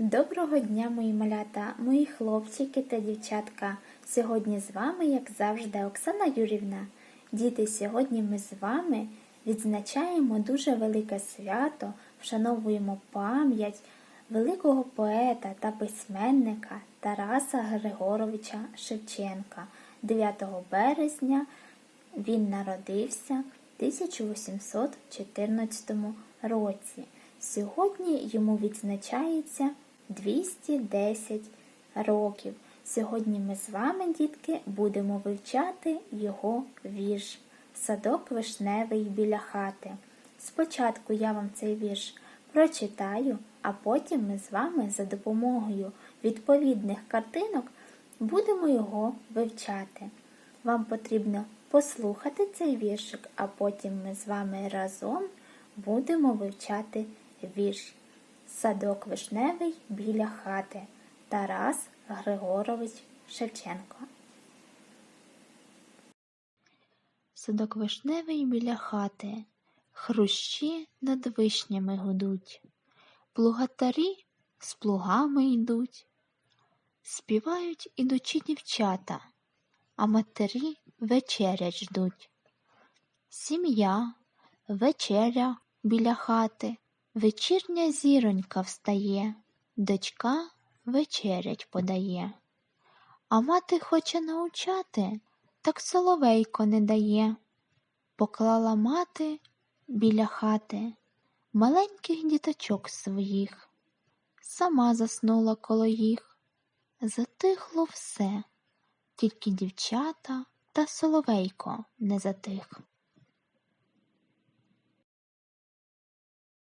Доброго дня, мої малята, мої хлопчики та дівчатка. Сьогодні з вами, як завжди, Оксана Юрівна. Діти, сьогодні ми з вами відзначаємо дуже велике свято, вшановуємо пам'ять великого поета та письменника Тараса Григоровича Шевченка. 9 березня він народився в 1814 році. Сьогодні йому відзначається 210 років. Сьогодні ми з вами, дітки, будемо вивчати його вірш Садок вишневий біля хати. Спочатку я вам цей вірш прочитаю, а потім ми з вами за допомогою відповідних картинок будемо його вивчати. Вам потрібно послухати цей віршик, а потім ми з вами разом будемо вивчати вірш. Садок вишневий біля хати. Тарас Григорович Шевченко. Садок вишневий біля хати, хрущі над вишнями гудуть, плугатарі з плугами йдуть, співають ідучі дівчата, а матері вечерять ждуть. Сім'я, вечеря біля хати, вечірня зіронька встає, дочка вечерять подає. А мати хоче научати, так соловейко не дає. Поклала мати біля хати маленьких діточок своїх, сама заснула коло їх. Затихло все, тільки дівчата та соловейко не затих.